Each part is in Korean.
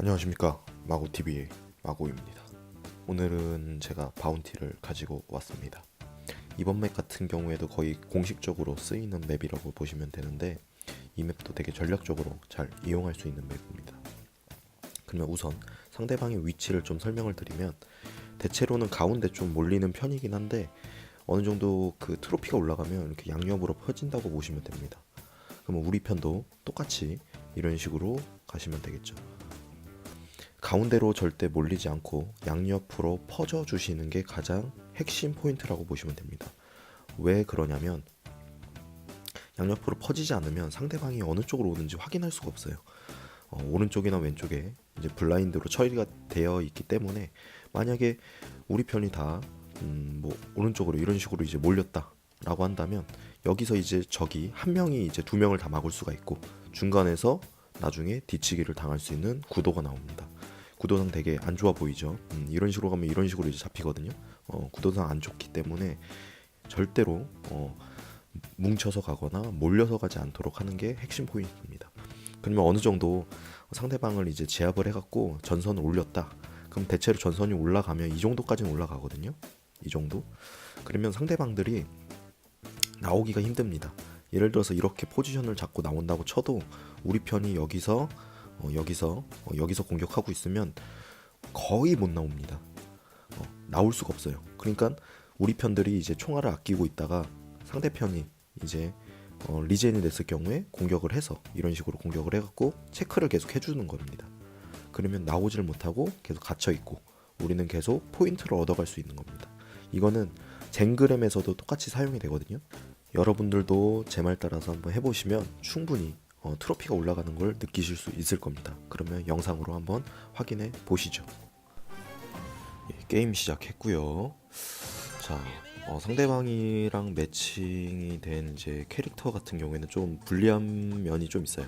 안녕하십니까. 마고TV의 마고입니다. 오늘은 제가 바운티를 가지고 왔습니다. 이번 맵 같은 경우에도 거의 공식적으로 쓰이는 맵이라고 보시면 되는데 이 맵도 되게 전략적으로 잘 이용할 수 있는 맵입니다. 그러면 우선 상대방의 위치를 좀 설명을 드리면 대체로는 가운데 좀 몰리는 편이긴 한데 어느 정도 그 트로피가 올라가면 이렇게 양옆으로 퍼진다고 보시면 됩니다. 그러면 우리 편도 똑같이 이런 식으로 가시면 되겠죠 가운데로 절대 몰리지 않고 양옆으로 퍼져 주시는 게 가장 핵심 포인트라고 보시면 됩니다. 왜 그러냐면 양옆으로 퍼지지 않으면 상대방이 어느 쪽으로 오는지 확인할 수가 없어요. 어, 오른쪽이나 왼쪽에 이제 블라인드로 처리가 되어 있기 때문에 만약에 우리 편이 다 음, 뭐 오른쪽으로 이런 식으로 이제 몰렸다라고 한다면 여기서 이제 적이 한 명이 이제 두 명을 다 막을 수가 있고 중간에서 나중에 뒤치기를 당할 수 있는 구도가 나옵니다. 구도상 되게 안 좋아 보이죠. 음, 이런 식으로 가면 이런 식으로 이제 잡히거든요. 어, 구도상 안 좋기 때문에 절대로 어, 뭉쳐서 가거나 몰려서 가지 않도록 하는 게 핵심 포인트입니다. 그러면 어느 정도 상대방을 이제 제압을 해갖고 전선을 올렸다. 그럼 대체로 전선이 올라가면 이 정도까지는 올라가거든요. 이 정도. 그러면 상대방들이 나오기가 힘듭니다. 예를 들어서 이렇게 포지션을 잡고 나온다고 쳐도 우리 편이 여기서 어, 여기서 어, 여기서 공격하고 있으면 거의 못 나옵니다. 어, 나올 수가 없어요. 그러니까 우리 편들이 이제 총알을 아끼고 있다가 상대편이 이제 어, 리젠이 됐을 경우에 공격을 해서 이런 식으로 공격을 해갖고 체크를 계속 해주는 겁니다. 그러면 나오질 못하고 계속 갇혀 있고 우리는 계속 포인트를 얻어갈 수 있는 겁니다. 이거는 젠그램에서도 똑같이 사용이 되거든요. 여러분들도 제 말 따라서 한번 해보시면 충분히 어, 트로피가 올라가는 걸 느끼실 수 있을 겁니다. 그러면 영상으로 한번 확인해 보시죠. 예, 게임 시작했고요. 자, 어, 상대방이랑 매칭이 된 이제 캐릭터 같은 경우에는 좀 불리한 면이 좀 있어요.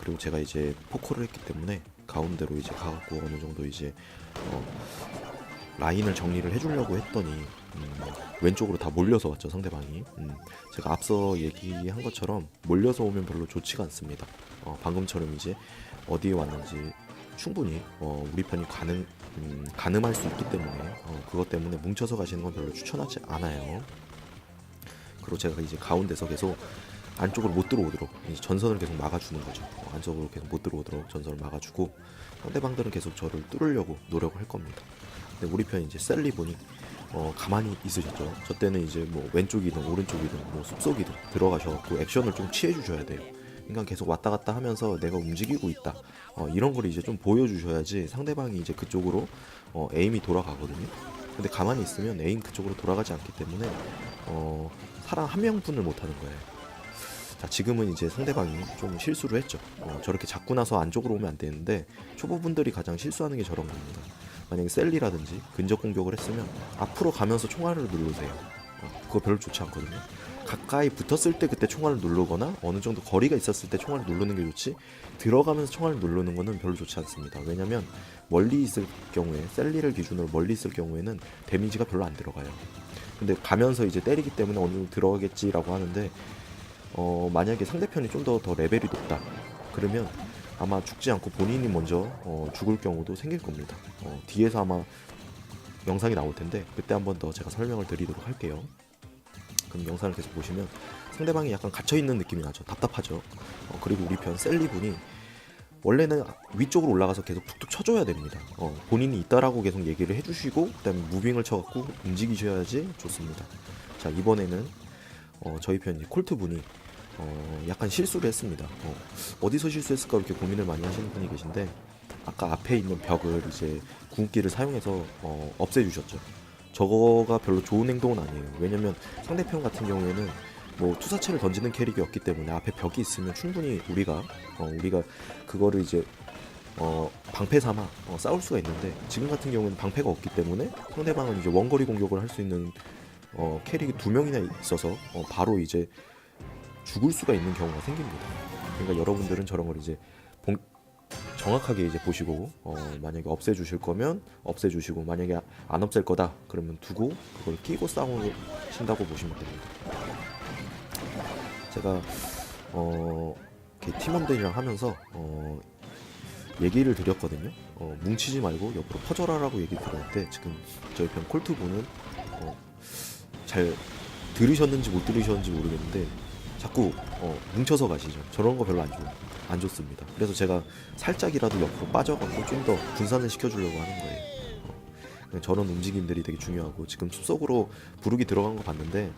그리고 제가 이제 포커를 했기 때문에 가운데로 이제 가갖고 어느 정도 이제 어, 라인을 정리를 해주려고 했더니 음, 왼쪽으로 다 몰려서 왔죠 상대방이. 음, 제가 앞서 얘기한 것처럼 몰려서 오면 별로 좋지가 않습니다. 어, 방금처럼 이제 어디에 왔는지 충분히 어, 우리 편이 가능 음, 가늠할 수 있기 때문에 어, 그것 때문에 뭉쳐서 가시는 건 별로 추천하지 않아요. 그리고 제가 이제 가운데서 계속 안쪽으로 못 들어오도록 전선을 계속 막아주는 거죠. 어, 안쪽으로 계속 못 들어오도록 전선을 막아주고 상대방들은 계속 저를 뚫으려고 노력을 할 겁니다. 근데 우리 편이 이제 셀리본이 어, 가만히 있으셨죠. 저 때는 이제 뭐 왼쪽이든 오른쪽이든 뭐 숲속이든 들어가셔갖고 액션을 좀 취해 주셔야 돼요. 그러니까 계속 왔다 갔다 하면서 내가 움직이고 있다. 어, 이런 걸 이제 좀 보여주셔야지 상대방이 이제 그쪽으로 어, 에임이 돌아가거든요. 근데 가만히 있으면 에임 그쪽으로 돌아가지 않기 때문에 어, 사람 한 명분을 못 하는 거예요. 자, 지금은 이제 상대방이 좀 실수를 했죠. 어, 저렇게 잡고 나서 안쪽으로 오면 안 되는데 초보분들이 가장 실수하는 게 저런 겁니다. 만약에 셀리라든지 근접 공격을 했으면 앞으로 가면서 총알을 누르세요. 어, 그거 별로 좋지 않거든요. 가까이 붙었을 때 그때 총알을 누르거나 어느 정도 거리가 있었을 때 총알을 누르는 게 좋지 들어가면서 총알을 누르는 거는 별로 좋지 않습니다. 왜냐면 멀리 있을 경우에 셀리를 기준으로 멀리 있을 경우에는 데미지가 별로 안 들어가요. 근데 가면서 이제 때리기 때문에 어느 정도 들어가겠지라고 하는데 어, 만약에 상대편이 좀 더더 레벨이 높다 그러면 아마 죽지 않고 본인이 먼저 어, 죽을 경우도 생길 겁니다. 어, 뒤에서 아마 영상이 나올 텐데 그때 한 번 더 제가 설명을 드리도록 할게요. 그럼 영상을 계속 보시면 상대방이 약간 갇혀 있는 느낌이 나죠. 답답하죠. 어, 그리고 우리 편 셀리분이 원래는 위쪽으로 올라가서 계속 툭툭 쳐줘야 됩니다. 어, 본인이 있다라고 계속 얘기를 해주시고 그다음에 무빙을 쳐갖고 움직이셔야지 좋습니다. 자 이번에는 어, 저희 편 이제 콜트 분이 어, 약간 실수를 했습니다. 어, 디서 실수했을까 이렇게 고민을 많이 하시는 분이 계신데 아까 앞에 있는 벽을 이제 궁극기를 사용해서 어, 없애주셨죠. 저거가 별로 좋은 행동은 아니에요. 왜냐면 상대편 같은 경우에는 뭐 투사체를 던지는 캐릭이었기 때문에 앞에 벽이 있으면 충분히 우리가 어, 우리가 그거를 이제 어, 방패 삼아 어, 싸울 수가 있는데 지금 같은 경우는 방패가 없기 때문에 상대방은 이제 원거리 공격을 할 수 있는 어, 캐릭이 두 명이나 있어서 어, 바로 이제 죽을 수가 있는 경우가 생깁니다. 그러니까 여러분들은 저런 걸 이제 봉- 정확하게 이제 보시고 어, 만약에 없애 주실 거면 없애 주시고 만약에 안 없앨 거다 그러면 두고 그걸 끼고 싸우신다고 보시면 됩니다. 제가 어, 팀원들이랑 하면서 어, 얘기를 드렸거든요. 어, 뭉치지 말고 옆으로 퍼져라라고 얘기 드렸는데 지금 저희 편 콜트분은 어, 잘 들으셨는지 못 들으셨는지 모르겠는데 자꾸 어, 뭉쳐서 가시죠. 저런 거 별로 안 좋, 안 좋습니다. 그래서 제가 살짝이라도 옆으로 빠져갖고 좀 더 분산을 시켜주려고 하는 거예요. 어, 저런 움직임들이 되게 중요하고 지금 숲속으로 부르기 들어간 거 봤는데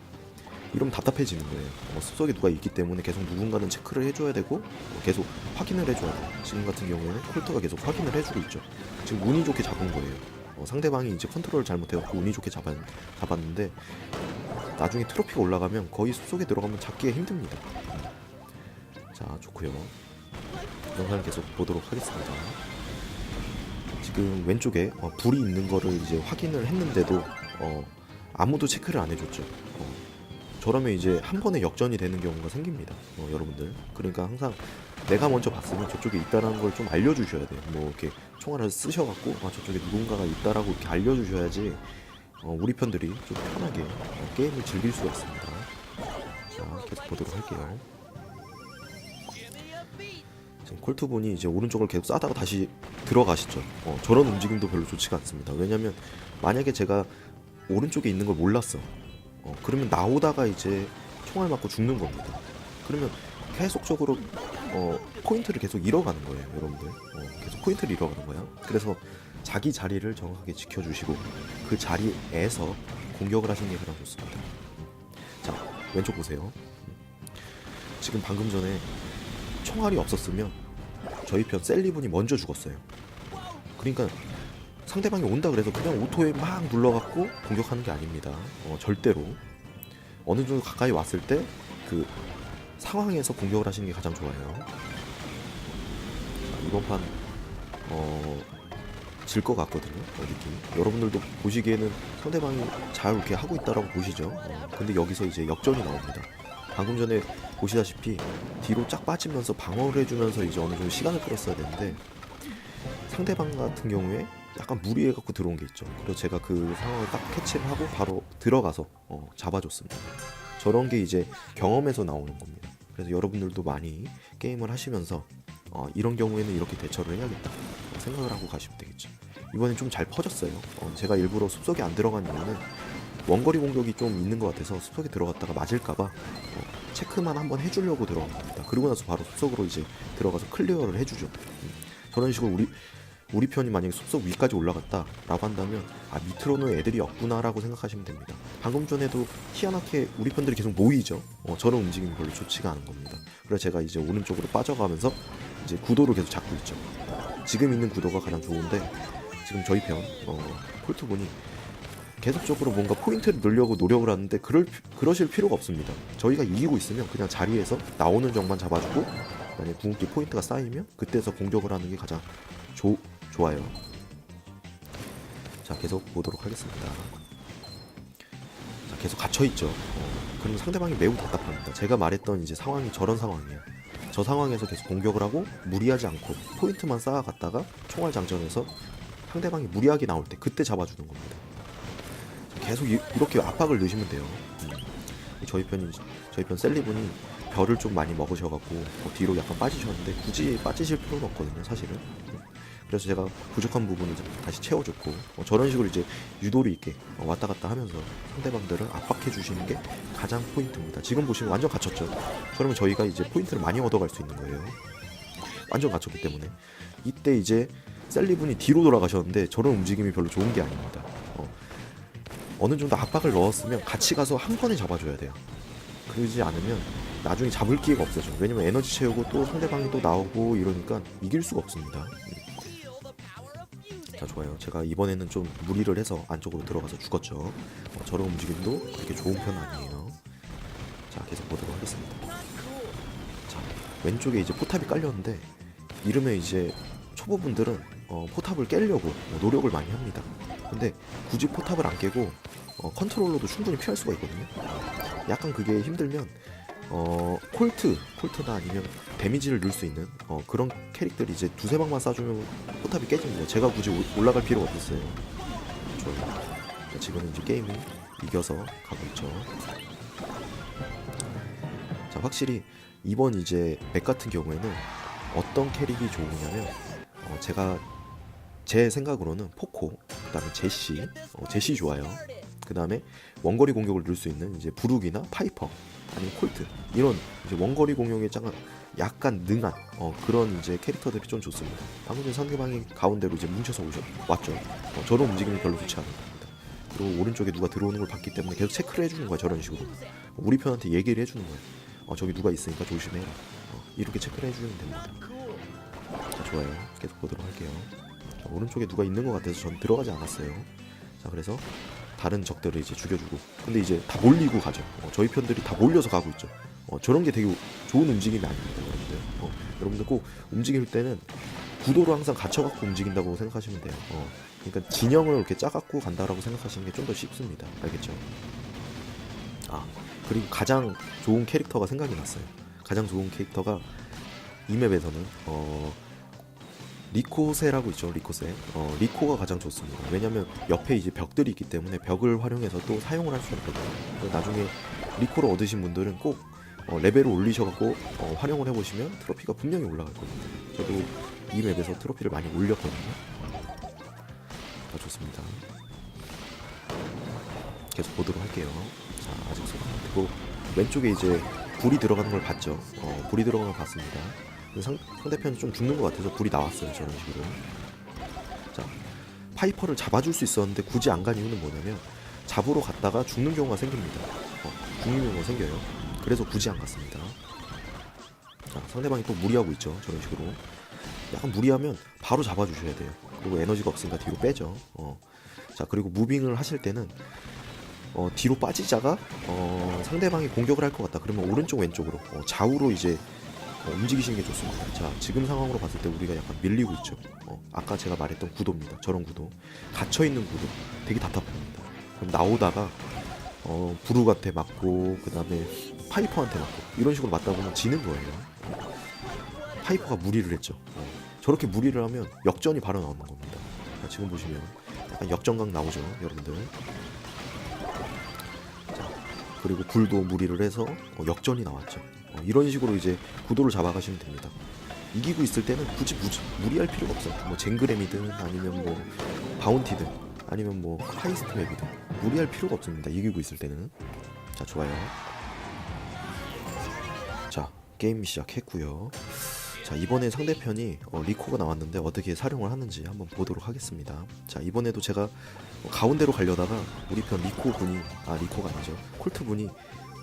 이러면 답답해지는 거예요. 어, 숲속에 누가 있기 때문에 계속 누군가는 체크를 해줘야 되고 어, 계속 확인을 해줘야 돼요. 지금 같은 경우에는 콜트가 계속 확인을 해주고 있죠. 지금 운이 좋게 잡은 거예요. 어, 상대방이 이제 컨트롤을 잘못해갖고 운이 좋게 잡았, 잡았는데 나중에 트로피가 올라가면 거의 숲속에 들어가면 잡기가 힘듭니다. 자 좋고요. 영상을 계속 보도록 하겠습니다. 지금 왼쪽에 어, 불이 있는 거를 이제 확인을 했는데도 어, 아무도 체크를 안 해줬죠. 어, 저러면 이제 한 번에 역전이 되는 경우가 생깁니다. 어, 여러분들. 그러니까 항상 내가 먼저 봤으면 저쪽에 있다라는 걸 좀 알려주셔야 돼요. 뭐 이렇게 총알을 쓰셔갖고 아, 저쪽에 누군가가 있다라고 이렇게 알려주셔야지 어, 우리 편들이 좀 편하게 어, 게임을 즐길 수가 있습니다. 자, 계속 보도록 할게요. 지금 콜트분이 이제 오른쪽을 계속 싸다가 다시 들어가시죠. 어, 저런 움직임도 별로 좋지가 않습니다. 왜냐면 만약에 제가 오른쪽에 있는 걸 몰랐어. 어, 그러면 나오다가 이제 총알 맞고 죽는 겁니다. 그러면 계속적으로 어, 포인트를 계속 잃어가는 거예요, 여러분들. 어, 계속 포인트를 잃어가는 거야. 그래서 자기 자리를 정확하게 지켜주시고 그 자리에서 공격을 하시는 게 가장 좋습니다. 자, 왼쪽 보세요. 지금 방금 전에 총알이 없었으면 저희 편 셀리분이 먼저 죽었어요. 그러니까 상대방이 온다 그래서 그냥 오토에 막 눌러갖고 공격하는 게 아닙니다. 어, 절대로 어느 정도 가까이 왔을 때 그 상황에서 공격을 하시는 게 가장 좋아요. 자, 이번 판 어, 질 것 같거든요. 어, 느낌. 여러분들도 보시기에는 상대방이 잘 이렇게 하고 있다라고 보시죠. 어, 근데 여기서 이제 역전이 나옵니다. 방금 전에 보시다시피 뒤로 쫙 빠지면서 방어를 해주면서 이제 어느 정도 시간을 끌었어야 되는데 상대방 같은 경우에 약간 무리해 갖고 들어온 게 있죠. 그래서 제가 그 상황을 딱 캐치를 하고 바로 들어가서 어, 잡아줬습니다. 저런 게 이제 경험에서 나오는 겁니다. 그래서 여러분들도 많이 게임을 하시면서 어, 이런 경우에는 이렇게 대처를 해야겠다 생각을 하고 가시면 되겠죠. 이번엔 좀 잘 퍼졌어요. 어, 제가 일부러 숲속에 안 들어간 이유는 원거리 공격이 좀 있는 것 같아서 숲속에 들어갔다가 맞을까봐 어, 체크만 한번 해주려고 들어간 겁니다. 그리고 나서 바로 숲속으로 이제 들어가서 클리어를 해주죠. 음, 저런 식으로 우리 우리 편이 만약에 숲속 위까지 올라갔다 라고 한다면 아 밑으로는 애들이 없구나 라고 생각하시면 됩니다. 방금 전에도 희한하게 우리 편들이 계속 모이죠. 어, 저런 움직임이 별로 좋지가 않은 겁니다. 그래서 제가 이제 오른쪽으로 빠져가면서 이제 구도를 계속 잡고 있죠. 지금 있는 구도가 가장 좋은데 지금 저희 편 어, 콜트분이 계속적으로 뭔가 포인트를 넣으려고 노력을 하는데 그럴 피- 그러실 필요가 없습니다. 저희가 이기고 있으면 그냥 자리에서 나오는 적만 잡아주고 만약에 궁극기 포인트가 쌓이면 그때서 공격을 하는 게 가장 조, 좋아요. 자 계속 보도록 하겠습니다. 자 계속 갇혀 있죠. 어, 그럼 상대방이 매우 답답합니다. 제가 말했던 이제 상황이 저런 상황이에요. 저 상황에서 계속 공격을 하고 무리하지 않고 포인트만 쌓아갔다가 총알 장전해서 상대방이 무리하게 나올 때 그때 잡아주는 겁니다. 계속 이, 렇게 압박을 넣으시면 돼요. 음. 저희 편이 저희 편 셀리분이 별을 좀 많이 먹으셔갖고 어, 뒤로 약간 빠지셨는데 굳이 빠지실 필요는 없거든요, 사실은. 음. 그래서 제가 부족한 부분을 좀 다시 채워줬고 어, 저런 식으로 이제 유도리 있게 어, 왔다 갔다 하면서 상대방들을 압박해 주시는 게 가장 포인트입니다. 지금 보시면 완전 갇혔죠. 그러면 저희가 이제 포인트를 많이 얻어갈 수 있는 거예요. 완전 갇혔기 때문에 이때 이제 셀리분이 뒤로 돌아가셨는데 저런 움직임이 별로 좋은 게 아닙니다. 어, 어느 정도 압박을 넣었으면 같이 가서 한 번에 잡아줘야 돼요. 그러지 않으면 나중에 잡을 기회가 없어져. 왜냐면 에너지 채우고 또 상대방이 또 나오고 이러니까 이길 수가 없습니다. 자 좋아요. 제가 이번에는 좀 무리를 해서 안쪽으로 들어가서 죽었죠. 어, 저런 움직임도 그렇게 좋은 편 아니에요. 자 계속 보도록 하겠습니다. 자 왼쪽에 이제 포탑이 깔렸는데 이러면 이제 초보분들은 어, 포탑을 깨려고 어, 노력을 많이 합니다. 근데 굳이 포탑을 안 깨고 어, 컨트롤러도 충분히 피할 수가 있거든요. 약간 그게 힘들면 어, 콜트, 콜트나 아니면 데미지를 넣을 수 있는 어, 그런 캐릭들이 이제 두세 방만 쏴주면 포탑이 깨집니다. 제가 굳이 오- 올라갈 필요가 없었어요. 자, 지금은 이제 게임이 이겨서 가고 있죠. 자, 확실히 이번 이제 맥 같은 경우에는 어떤 캐릭이 좋으냐면 어, 어, 제가 제 생각으로는 포코, 그 다음에 제시, 어, 제시 좋아요. 그 다음에 원거리 공격을 넣을 수 있는 이제 부룩이나 파이퍼 아니면 콜트 이런 이제 원거리 공격에 짱 약간 능한 어, 그런 이제 캐릭터들이 좀 좋습니다. 방금 전 상대방이 가운데로 이제 뭉쳐서 오셨 왔죠. 어, 저런 움직임이 별로 좋지 않은 겁니다. 그리고 오른쪽에 누가 들어오는 걸 봤기 때문에 계속 체크를 해주는 거야 저런 식으로. 우리 편한테 얘기를 해주는 거야. 어, 저기 누가 있으니까 조심해라. 어, 이렇게 체크를 해주면 됩니다. 자, 좋아요. 계속 보도록 할게요. 자, 오른쪽에 누가 있는 것 같아서 전 들어가지 않았어요. 자, 그래서 다른 적들을 이제 죽여주고. 근데 이제 다 몰리고 가죠. 어, 저희 편들이 다 몰려서 가고 있죠. 어, 저런 게 되게 좋은 움직임이 아닙니다, 여러분들. 어, 여러분들 꼭 움직일 때는 구도로 항상 갇혀갖고 움직인다고 생각하시면 돼요. 어, 그러니까 진영을 이렇게 짜갖고 간다라고 생각하시는 게 좀 더 쉽습니다. 알겠죠? 아, 그리고 가장 좋은 캐릭터가 생각이 났어요. 가장 좋은 캐릭터가 이 맵에서는 어 리코세라고 있죠 리코세. 어 리코가 가장 좋습니다. 왜냐면 옆에 이제 벽들이 있기 때문에 벽을 활용해서 또 사용을 할 수 있거든요. 나중에 리코를 얻으신 분들은 꼭 어, 레벨을 올리셔갖고 어, 활용을 해보시면 트로피가 분명히 올라갈 겁니다. 저도 이 맵에서 트로피를 많이 올렸거든요. 아, 좋습니다. 계속 보도록 할게요. 자 아직 소감 안 되고. 왼쪽에 이제 불이 들어가는 걸 봤죠. 어, 불이 들어가는 걸 봤습니다 상, 상대편이 좀 죽는 것 같아서 불이 나왔어요 저런 식으로. 자 파이퍼를 잡아줄 수 있었는데 굳이 안 간 이유는 뭐냐면 잡으러 갔다가 죽는 경우가 생깁니다. 어, 죽는 경우가 생겨요. 그래서 굳이 안 갔습니다. 자 상대방이 또 무리하고 있죠 저런 식으로. 약간 무리하면 바로 잡아주셔야 돼요. 그리고 에너지가 없으니까 뒤로 빼죠. 어. 자 그리고 무빙을 하실 때는 어, 뒤로 빠지자가 어, 상대방이 공격을 할 것 같다. 그러면 오른쪽 왼쪽으로 어, 좌우로 이제 어, 움직이시는 게 좋습니다. 자, 지금 상황으로 봤을 때 우리가 약간 밀리고 있죠. 어, 아까 제가 말했던 구도입니다. 저런 구도. 갇혀 있는 구도. 되게 답답합니다. 그럼 나오다가 어, 부룩한테 맞고 그 다음에 파이퍼한테 맞고 이런 식으로 맞다 보면 지는 거예요. 파이퍼가 무리를 했죠. 어, 저렇게 무리를 하면 역전이 바로 나오는 겁니다. 자, 지금 보시면 약간 역전각 나오죠, 여러분들. 자, 그리고 불도 무리를 해서 어, 역전이 나왔죠. 어, 이런 식으로 이제 구도를 잡아가시면 됩니다. 이기고 있을 때는 굳이 무, 무리할 필요가 없어요. 뭐 젠그램이든 아니면 뭐 바운티든 아니면 뭐 하이스트 맵이든 무리할 필요가 없습니다. 이기고 있을 때는 자 좋아요. 자 게임 시작했고요. 자 이번에 상대편이 어, 리코가 나왔는데 어떻게 사용을 하는지 한번 보도록 하겠습니다. 자 이번에도 제가 어, 가운데로 가려다가 우리 편 리코 분이 아 리코가 아니죠 콜트 분이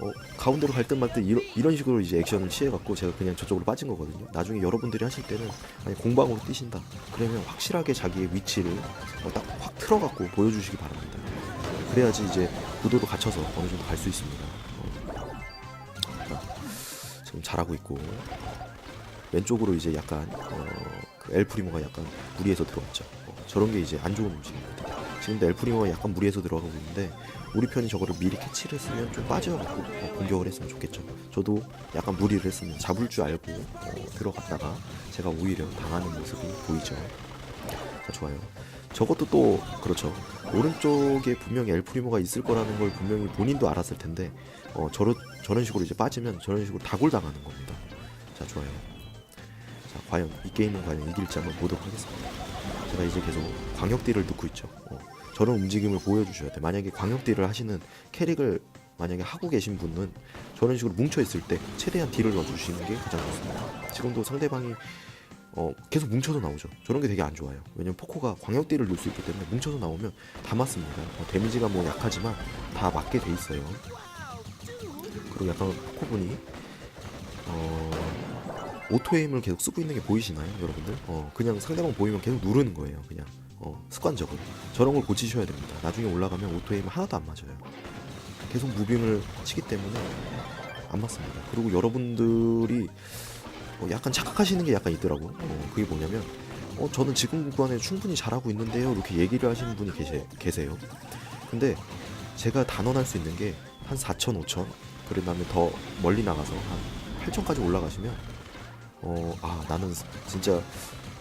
어, 가운데로 갈 듯 말 듯 이런, 식으로 이제 액션을 취해갖고 제가 그냥 저쪽으로 빠진 거거든요. 나중에 여러분들이 하실 때는 아니 공방으로 뛰신다. 그러면 확실하게 자기의 위치를 어, 딱확 틀어갖고 보여주시기 바랍니다. 그래야지 이제 구도로 갇혀서 어느 정도 갈 수 있습니다. 어. 자, 지금 잘하고 있고 왼쪽으로 이제 약간 어, 그 엘프리모가 약간 무리해서 들어왔죠. 어, 저런 게 이제 안 좋은 움직임입니다. 지금도 엘프리모가 약간 무리해서 들어가고 있는데 우리 편이 저거를 미리 캐치를 했으면 좀 빠져갖고 어, 공격을 했으면 좋겠죠. 저도 약간 무리를 했으면 잡을 줄 알고 어, 들어갔다가 제가 오히려 당하는 모습이 보이죠. 자 좋아요. 저것도 또 그렇죠. 오른쪽에 분명히 엘프리모가 있을 거라는 걸 분명히 본인도 알았을 텐데 어, 저런 저런 식으로 이제 빠지면 저런 식으로 다골 당하는 겁니다. 자 좋아요. 자 과연 이 게임은 과연 이길지 한번 보도록 하겠습니다. 제가 이제 계속 광역딜을 넣고 있죠. 어, 저런 움직임을 보여주셔야 돼. 만약에 광역딜을 하시는 캐릭을 만약에 하고 계신 분은 저런 식으로 뭉쳐 있을 때 최대한 딜을 넣어주시는 게 가장 좋습니다. 지금도 상대방이 어, 계속 뭉쳐서 나오죠. 저런 게 되게 안 좋아요. 왜냐면 포코가 광역딜을 넣을 수 있기 때문에 뭉쳐서 나오면 다 맞습니다. 어, 데미지가 뭐 약하지만 다 맞게 돼 있어요. 그리고 약간 포코분이 어, 오토에임을 계속 쓰고 있는 게 보이시나요, 여러분들? 어, 그냥 상대방 보이면 계속 누르는 거예요, 그냥. 어, 습관적으로. 저런 걸 고치셔야 됩니다. 나중에 올라가면 오토에임 하나도 안 맞아요. 계속 무빙을 치기 때문에 안 맞습니다. 그리고 여러분들이 어, 약간 착각하시는 게 약간 있더라고. 어, 그게 뭐냐면, 어, 저는 지금 구간에 충분히 잘하고 있는데요. 이렇게 얘기를 하시는 분이 계세, 계세요. 근데 제가 단언할 수 있는 게 한 4천, 5천, 그 다음에 더 멀리 나가서 한 8천까지 올라가시면, 어, 아, 나는 진짜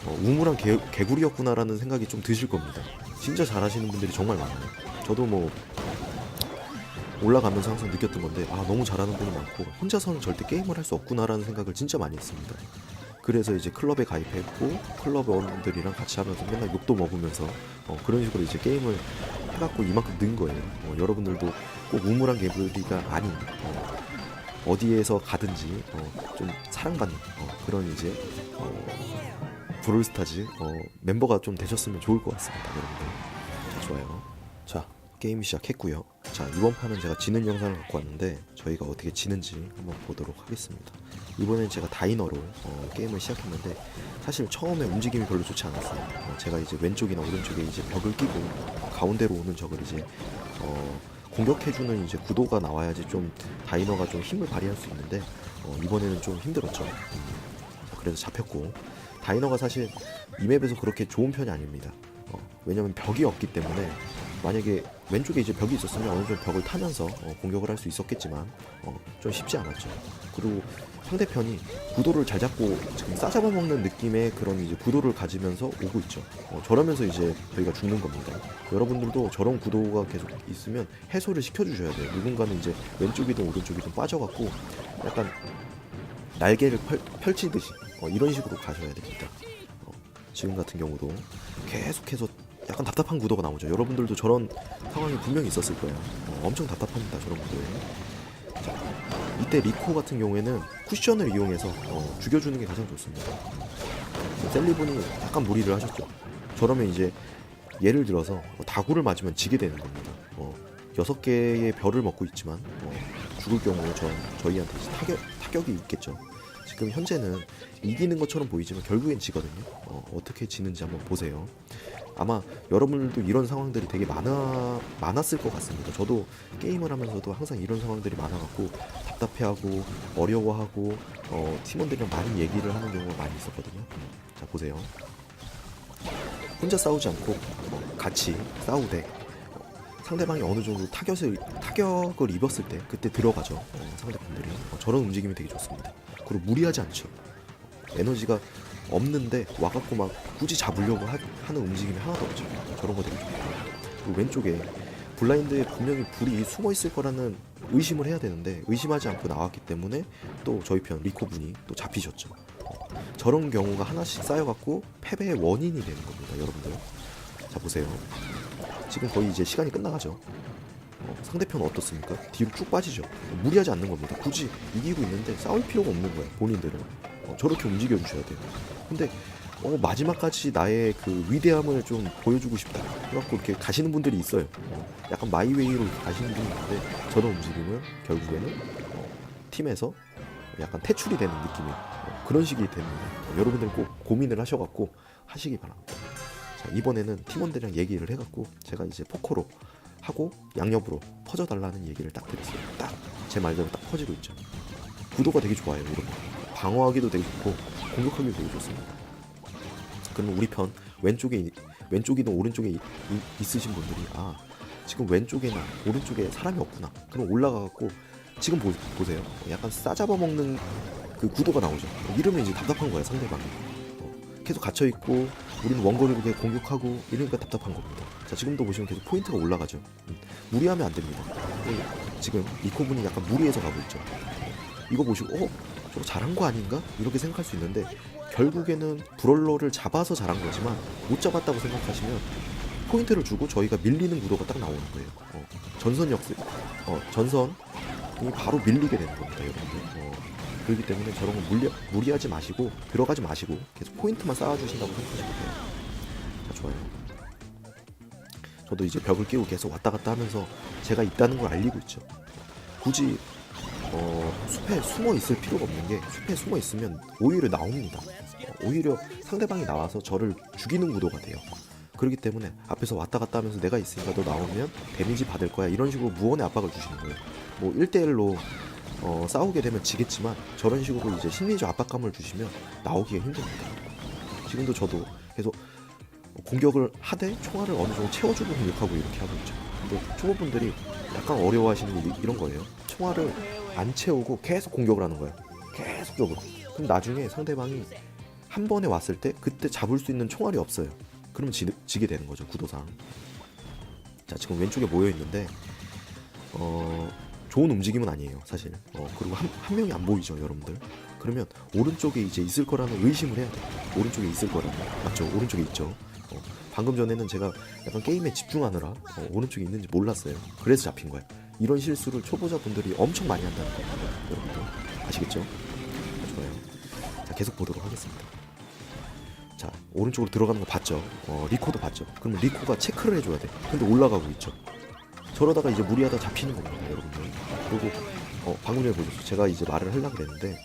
어, 우물한 개, 개구리였구나라는 생각이 좀 드실 겁니다. 진짜 잘하시는 분들이 정말 많아요. 저도 뭐 올라가면서 항상 느꼈던 건데 아 너무 잘하는 분이 많고 혼자서는 절대 게임을 할 수 없구나라는 생각을 진짜 많이 했습니다. 그래서 이제 클럽에 가입했고 클럽 원들이랑 같이 하면서 맨날 욕도 먹으면서 어, 그런 식으로 이제 게임을 해갖고 이만큼 는 거예요. 어, 여러분들도 꼭 우물한 개구리가 아닌 어, 어디에서 가든지 어, 좀 사랑받는 어, 그런 이제 어, 브롤스타즈 어, 멤버가 좀 되셨으면 좋을 것 같습니다, 여러분들. 자, 좋아요. 자, 게임 시작했고요. 자, 이번 판은 제가 지는 영상을 갖고 왔는데 저희가 어떻게 지는지 한번 보도록 하겠습니다. 이번엔 제가 다이너로 어, 게임을 시작했는데 사실 처음에 움직임이 별로 좋지 않았어요. 어, 제가 이제 왼쪽이나 오른쪽에 이제 벽을 끼고 가운데로 오는 적을 이제 어, 공격해주는 이제 구도가 나와야지 좀 다이너가 좀 힘을 발휘할 수 있는데 어, 이번에는 좀 힘들었죠. 음, 그래서 잡혔고 다이너가 사실 이 맵에서 그렇게 좋은 편이 아닙니다. 어, 왜냐면 벽이 없기 때문에 만약에 왼쪽에 이제 벽이 있었으면 어느 정도 벽을 타면서 어, 공격을 할 수 있었겠지만 어, 좀 쉽지 않았죠. 그리고 상대편이 구도를 잘 잡고 지금 싸잡아 먹는 느낌의 그런 이제 구도를 가지면서 오고 있죠. 어, 저러면서 이제 저희가 죽는 겁니다. 여러분들도 저런 구도가 계속 있으면 해소를 시켜주셔야 돼요. 누군가는 이제 왼쪽이든 오른쪽이든 빠져갖고 약간 날개를 펼, 펼치듯이 어, 이런 식으로 가셔야 됩니다. 어, 지금 같은 경우도 계속해서 약간 답답한 구도가 나오죠. 여러분들도 저런 상황이 분명히 있었을 거예요. 어, 엄청 답답합니다. 저런 구도에. 자, 이때 리코 같은 경우에는 쿠션을 이용해서 어, 죽여주는 게 가장 좋습니다. 셀리본이 약간 무리를 하셨죠. 저러면 이제 예를 들어서 어, 다구를 맞으면 지게 되는 겁니다. 어, 여섯 개의 별을 먹고 있지만 어, 죽을 경우 저 저희한테 타격 타격이 있겠죠. 지금 현재는 이기는 것처럼 보이지만 결국엔 지거든요. 어, 어떻게 지는지 한번 보세요. 아마 여러분들도 이런 상황들이 되게 많아 많았을 것 같습니다. 저도 게임을 하면서도 항상 이런 상황들이 많아갖고 답답해하고 어려워하고 어, 팀원들이랑 많이 얘기를 하는 경우가 많이 있었거든요. 음, 자 보세요. 혼자 싸우지 않고 어, 같이 싸우되 어, 상대방이 어느 정도 타격을 타격을 입었을 때 그때 들어가죠. 어, 상대분들이 어, 저런 움직임이 되게 좋습니다. 그리고 무리하지 않죠. 에너지가 없는데 와갖고 막 굳이 잡으려고 하, 는 움직임이 하나도 없죠. 저런 거 되게 좋고 그리고 왼쪽에 블라인드에 분명히 불이 숨어 있을 거라는 의심을 해야 되는데 의심하지 않고 나왔기 때문에 또 저희 편 리코 분이 또 잡히셨죠. 어, 저런 경우가 하나씩 쌓여갖고 패배의 원인이 되는 겁니다, 여러분들. 자 보세요. 지금 거의 이제 시간이 끝나가죠. 어, 상대편 어떻습니까? 뒤로 쭉 빠지죠. 무리하지 않는 겁니다. 굳이 이기고 있는데 싸울 필요가 없는 거예요. 본인들은 어, 저렇게 움직여 주셔야 돼요. 근데 어, 마지막까지 나의 그 위대함을 좀 보여주고 싶다. 해갖고 이렇게 가시는 분들이 있어요. 어, 약간 마이웨이로 가시는 분이 있는데 저런 움직임은 결국에는 어, 팀에서 약간 퇴출이 되는 느낌이에요. 어, 그런 식이 됩니다. 어, 여러분들 꼭 고민을 하셔갖고 하시기 바랍니다. 자, 이번에는 팀원들이랑 얘기를 해갖고 제가 이제 포커로 하고 양옆으로 퍼져달라는 얘기를 딱 드렸어요. 딱 제 말대로 딱 퍼지고 있죠. 구도가 되게 좋아요. 이런 거. 방어하기도 되게 좋고 공격하기도 되게 좋습니다. 그러면 우리 편 왼쪽에 이- 왼쪽이든 오른쪽에 이- 이- 있으신 분들이 아 지금 왼쪽에나 오른쪽에 사람이 없구나. 그럼 올라가갖고 지금 보, 보세요. 약간 싸잡아 먹는 그 구도가 나오죠. 이러면 이제 답답한 거야 상대방이. 어, 계속 갇혀 있고 우리는 원거리로 계속 공격하고 이러니까 답답한 겁니다. 자 지금도 보시면 계속 포인트가 올라가죠. 음, 무리하면 안 됩니다. 어, 지금 이코분이 약간 무리해서 가고 있죠. 이거 보시고 어 저거 잘한 거 아닌가 이렇게 생각할 수 있는데 결국에는 브롤러를 잡아서 잘한 거지만 못 잡았다고 생각하시면 포인트를 주고 저희가 밀리는 구도가 딱 나오는 거예요. 어, 전선 역습, 어, 전선이 바로 밀리게 되는 겁니다, 여러분들. 어, 그렇기 때문에 저런 거 무리, 무리하지 마시고 들어가지 마시고 계속 포인트만 쌓아주신다고 생각하시면 돼요. 자, 좋아요. 저도 이제 벽을 끼고 계속 왔다 갔다 하면서 제가 있다는 걸 알리고 있죠. 굳이 어, 숲에 숨어 있을 필요가 없는 게 숲에 숨어 있으면 오히려 나옵니다. 어, 오히려 상대방이 나와서 저를 죽이는 구도가 돼요. 그렇기 때문에 앞에서 왔다 갔다 하면서 내가 있으니까 너 나오면 데미지 받을 거야 이런 식으로 무언의 압박을 주시는 거예요. 뭐 1대1로 어, 싸우게 되면 지겠지만 저런 식으로 이제 심리적 압박감을 주시면 나오기가 힘듭니다. 지금도 저도 계속 공격을 하되 총알을 어느 정도 채워주고 공격하고 이렇게 하고 있죠. 근데 초보분들이 약간 어려워하시는 게 이- 이런 거예요. 총알을 안 채우고 계속 공격을 하는 거예요. 계속적으로. 그럼 나중에 상대방이 한 번에 왔을 때 그때 잡을 수 있는 총알이 없어요. 그러면 지, 지게 되는 거죠 구도상. 자 지금 왼쪽에 모여 있는데 어 좋은 움직임은 아니에요 사실. 어 그리고 한, 한 명이 안 보이죠 여러분들. 그러면 오른쪽에 이제 있을 거라는 의심을 해야 돼. 오른쪽에 있을 거라는 맞죠? 오른쪽에 있죠. 어, 방금 전에는 제가 약간 게임에 집중하느라 어, 오른쪽에 있는지 몰랐어요. 그래서 잡힌 거야. 이런 실수를 초보자분들이 엄청 많이 한다는 거예요. 여러분들 아시겠죠? 좋아요. 자 계속 보도록 하겠습니다. 자 오른쪽으로 들어가는 거 봤죠? 어, 리코도 봤죠? 그러면 리코가 체크를 해줘야 돼. 근데 올라가고 있죠. 저러다가 이제 무리하다 잡히는 겁니다, 여러분들. 그리고 어, 방금 전에 보셨죠? 제가 이제 말을 하려고 그랬는데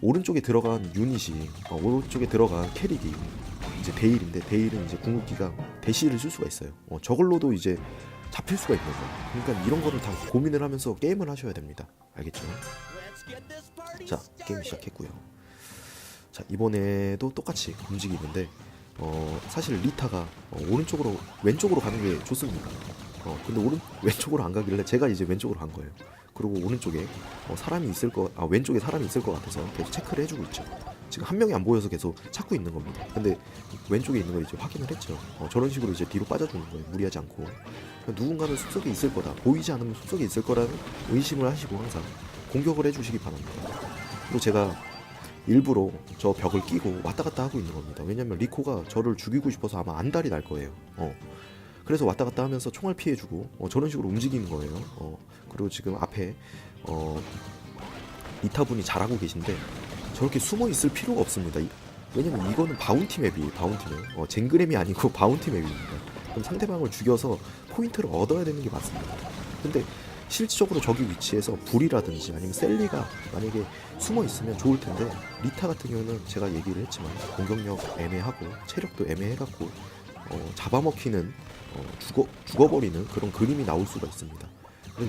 오른쪽에 들어간 유닛이 어, 오른쪽에 들어간 캐릭이 이제 데일인데 데일은 이제 궁극기가 대시를 쓸 수가 있어요. 어, 저걸로도 이제 잡힐 수가 있는 거예요. 그러니까 이런 거를 다 고민을 하면서 게임을 하셔야 됩니다. 알겠죠? 자 게임 시작했고요. 자 이번에도 똑같이 움직이는데 어, 사실 리타가 어, 오른쪽으로 왼쪽으로 가는 게 좋습니다. 어, 근데 오른 왼쪽으로 안 가길래 제가 이제 왼쪽으로 간 거예요. 그리고 오른쪽에 어, 사람이 있을 거, 아 왼쪽에 사람이 있을 것 같아서 계속 체크를 해주고 있죠. 지금 한 명이 안 보여서 계속 찾고 있는 겁니다. 근데 왼쪽에 있는 걸 이제 확인을 했죠. 어, 저런 식으로 이제 뒤로 빠져주는 거예요. 무리하지 않고 그러니까 누군가는 숲속에 있을 거다. 보이지 않으면 숲속에 있을 거라는 의심을 하시고 항상 공격을 해주시기 바랍니다. 그리고 제가 일부러 저 벽을 끼고 왔다 갔다 하고 있는 겁니다. 왜냐면 리코가 저를 죽이고 싶어서 아마 안달이 날 거예요. 어. 그래서 왔다 갔다 하면서 총알 피해주고 어, 저런 식으로 움직이는 거예요. 어. 그리고 지금 앞에 어, 이타분이 잘하고 계신데 저렇게 숨어 있을 필요가 없습니다. 이- 왜냐면 이거는 바운티 맵이에요. 바운티 맵. 어, 젠그램이 아니고 바운티 맵입니다. 그럼 상대방을 죽여서 포인트를 얻어야 되는 게 맞습니다. 근데 실질적으로 저기 위치에서 불이라든지 아니면 셀리가 만약에 숨어 있으면 좋을 텐데 리타 같은 경우는 제가 얘기를 했지만 공격력 애매하고 체력도 애매해갖고 어, 잡아먹히는 어, 죽어 죽어버리는 그런 그림이 나올 수가 있습니다.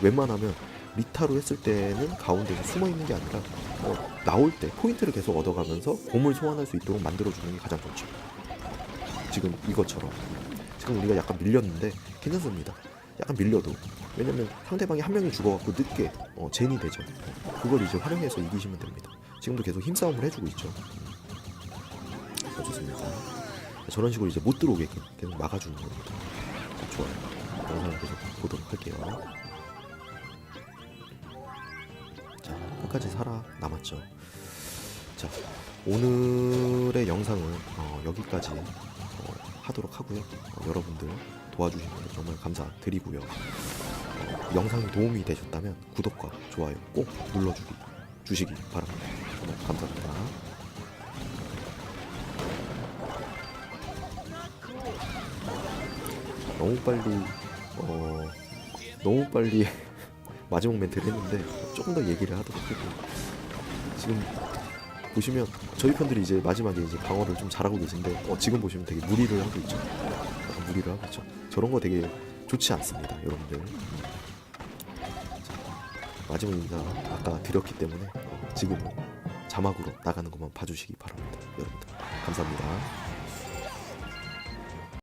웬만하면 리타로 했을 때는 가운데서 숨어 있는 게 아니라 어, 나올 때 포인트를 계속 얻어가면서 곰을 소환할 수 있도록 만들어주는 게 가장 좋죠. 지금 이것처럼 지금 우리가 약간 밀렸는데 괜찮습니다. 약간 밀려도 왜냐면 상대방이 한 명이 죽어갖고 늦게 어, 젠이 되죠. 어, 그걸 이제 활용해서 이기시면 됩니다. 지금도 계속 힘싸움을 해주고 있죠. 어, 좋습니다. 저런 식으로 이제 못 들어오게끔 계속 막아주는 겁니다. 자, 좋아요. 영상을 계속 보도록 할게요. 자, 끝까지 살아 남았죠. 자, 오늘의 영상은 어, 여기까지 어, 하도록 하고요. 어, 여러분들 도와주신 분 정말 감사드리고요. 어, 영상이 도움이 되셨다면 구독과 좋아요 꼭 눌러주기 주시기 바랍니다. 정말 감사합니다. 너무 빨리 어 너무 빨리 마지막 멘트를 했는데 조금 더 얘기를 하도록 할게요. 지금 보시면 저희 편들이 이제 마지막에 이제 방어를 좀 잘하고 계신데 어, 지금 보시면 되게 무리를 하고 있죠. 무리를 하고 있죠. 저런 거 되게 좋지 않습니다, 여러분들. 자, 마지막 인사 아까 드렸기 때문에 어, 지금은 자막으로 나가는 것만 봐주시기 바랍니다, 여러분들. 감사합니다.